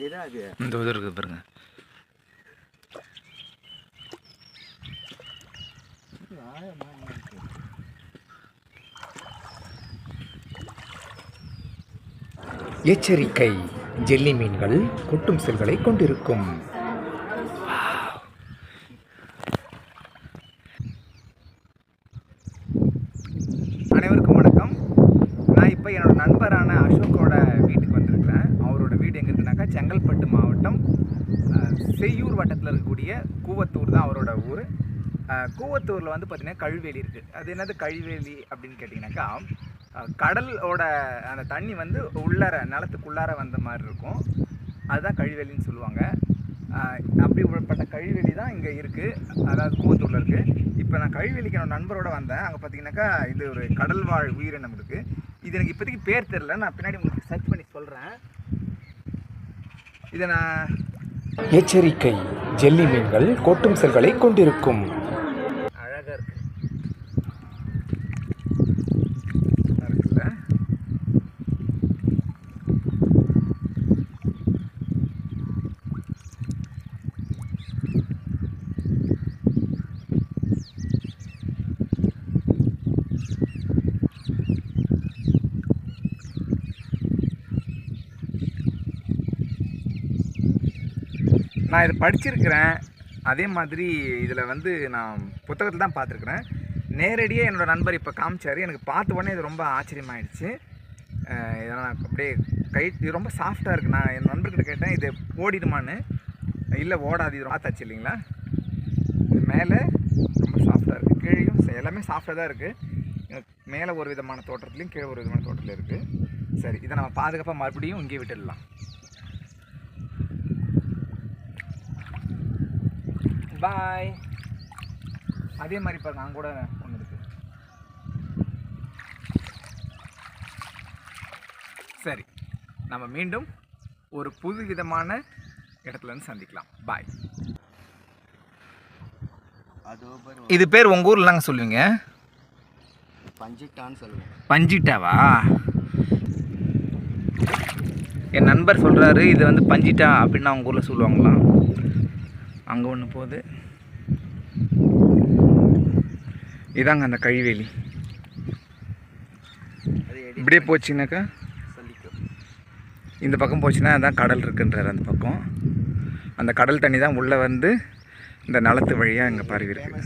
இந்த இது இருக்குது பாருங்க? எச்சரிக்கை ஜெல்லி மீன்கள் கொட்டும் செல்களை கொண்டிருக்கும். அனைவருக்கும் வணக்கம். நான் இப்போ என்னோட நண்பரான அசோக்கோட செங்கல்பட்டு மாவட்டம் செய்யூர் வட்டத்தில் இருக்கக்கூடிய கூவத்தூர் தான் அவரோட ஊர். கூவத்தூரில் வந்து பார்த்திங்கன்னா கழிவேலி இருக்குது அது என்னது கழிவேலி அப்படின்னு கேட்டிங்கனாக்கா கடலோட அந்த தண்ணி வந்து உள்ளார நிலத்துக்குள்ளார வந்த மாதிரி இருக்கும். அதுதான் கழிவேலின்னு சொல்லுவாங்க. அப்படி உள்பட்ட கழிவெளி தான் இங்கே இருக்குது அதாவது கூவத்தூரில் இருக்குது இப்போ நான் கழிவெளிக்கு என்னோட நண்பரோட வந்தேன். அங்கே பார்த்தீங்கன்னாக்கா இது ஒரு கடல் வாழ் உயிரினம் இருக்குது இது எனக்கு இப்போதைக்கு பேர் தெரில நான் பின்னாடி உங்களுக்கு சர்ச் பண்ணி சொல்கிறேன் இதை நான் எச்சரிக்கை ஜெல்லி மீன்கள் கொட்டும் செல்களை கொண்டிருக்கும். நான் இதை படிச்சிருக்கிறேன். அதே மாதிரி இதில் வந்து நான் புத்தகத்தில் தான் பார்த்துருக்குறேன். நேரடியாக என்னோடய நண்பர் இப்போ காமிச்சார். எனக்கு பார்த்த உடனே இது ரொம்ப ஆச்சரியமாயிடுச்சு. இதெல்லாம் இதை நான் அப்படியே கை இது ரொம்ப சாஃப்டாக இருக்குது நான் என் நண்பர்கிட்ட கேட்டேன் இது ஓடிடுமான்னு? இல்லை ஓடாது. இது பார்த்தாச்சு இல்லைங்களா? இது மேலே ரொம்ப சாஃப்டாக இருக்குது கீழேயும் எல்லாமே சாஃப்டாக தான் இருக்குது மேலே ஒரு விதமான தோட்டத்துலேயும் கீழே ஒரு விதமான தோட்டத்துலேயும் இருக்குது சரி இதை நம்ம பாதுகாப்பாக மறுபடியும் இங்கே விட்டுடலாம். பாய் அதே மாதிரி பாருங்க அங்கே கூட ஒன்று இருக்கு. சரி நம்ம மீண்டும் ஒரு புது விதமான இடத்துல இருந்து சந்திக்கலாம். பாய் இது பேர் உங்கள் ஊரில் நாங்கள் சொல்லுவீங்க? பஞ்சிட்டான்னு சொல்லுவேன் பஞ்சிட்டாவா? என் நண்பர் சொல்கிறாரு இது வந்து பஞ்சிட்டா அப்படின்னு அவங்க ஊரில் சொல்லுவாங்களாம். அங்கே ஒன்று போகுது. இதாங்க அந்த கழிவேலி இப்படியே போச்சுனாக்கா இந்த பக்கம் போச்சுன்னா அதான் கடல் இருக்குன்றார் அந்த பக்கம். அந்த கடல் தண்ணி தான் உள்ளே வந்து இந்த நிலத்து வழியாக இங்கே பரவி இருக்கு.